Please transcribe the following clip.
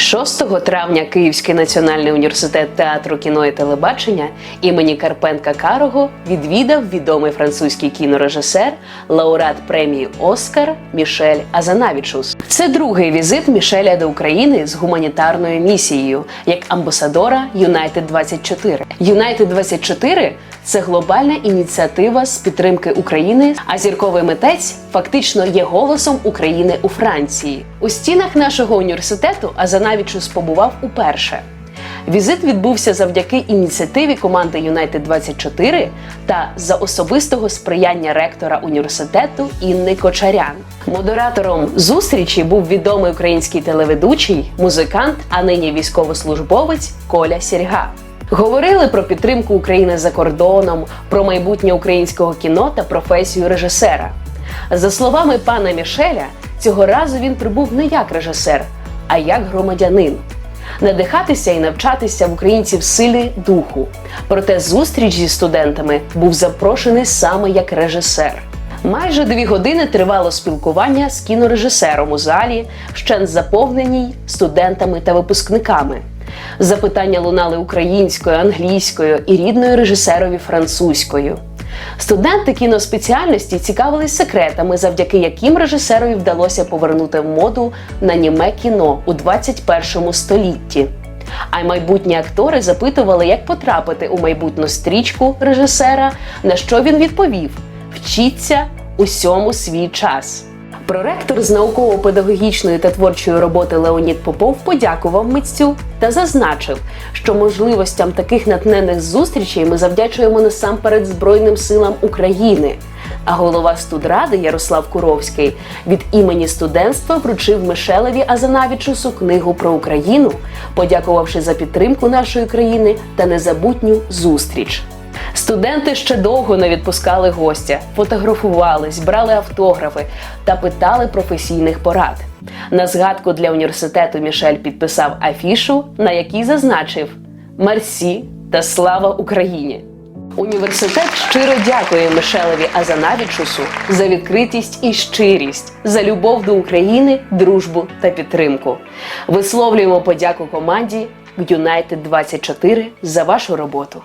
6 травня Київський національний університет театру кіно і телебачення імені Карпенка Карого відвідав відомий французький кінорежисер, лауреат премії Оскар Мішель Азанавічус. Це другий візит Мішеля до України з гуманітарною місією як амбасадора Юнайтед 24 Юнайтед 24 це глобальна ініціатива з підтримки України. А зірковий митець фактично є голосом України у Франції. У стінах нашого університету Азанавічус побував уперше. Візит відбувся завдяки ініціативі команди Юнайтед 24 та за особистого сприяння ректора університету Інни Кочарян. Модератором зустрічі був відомий український телеведучий, музикант, а нині військовослужбовець Коля Сірга. Говорили про підтримку України за кордоном, про майбутнє українського кіно та професію режисера. За словами пана Мішеля, цього разу він прибув не як режисер, а як громадянин. Надихатися і навчатися в українців силі духу. Проте зустріч зі студентами був запрошений саме як режисер. Майже дві години тривало спілкування з кінорежисером у залі, вщент заповненій студентами та випускниками. Запитання лунали українською, англійською і рідною режисерові французькою. Студенти кіноспеціальності цікавились секретами, завдяки яким режисерові вдалося повернути моду на німе кіно у 21 столітті. А й майбутні актори запитували, як потрапити у майбутню стрічку режисера, на що він відповів: вчіться усьому свій час. Проректор з науково-педагогічної та творчої роботи Леонід Попов подякував митцю та зазначив, що можливостям таких натхненних зустрічей ми завдячуємо насамперед Збройним силам України. А голова студради Ярослав Куровський від імені студентства вручив Мишелеві Азанавічусу книгу про Україну, подякувавши за підтримку нашої країни та незабутню зустріч. Студенти ще довго не відпускали гостя, фотографувались, брали автографи та питали професійних порад. На згадку для університету Мішель підписав афішу, на якій зазначив Мерсі та слава Україні. Університет щиро дякує Мишелеві Азанавічусу за відкритість і щирість, за любов до України, дружбу та підтримку. Висловлюємо подяку команді United 24 за вашу роботу.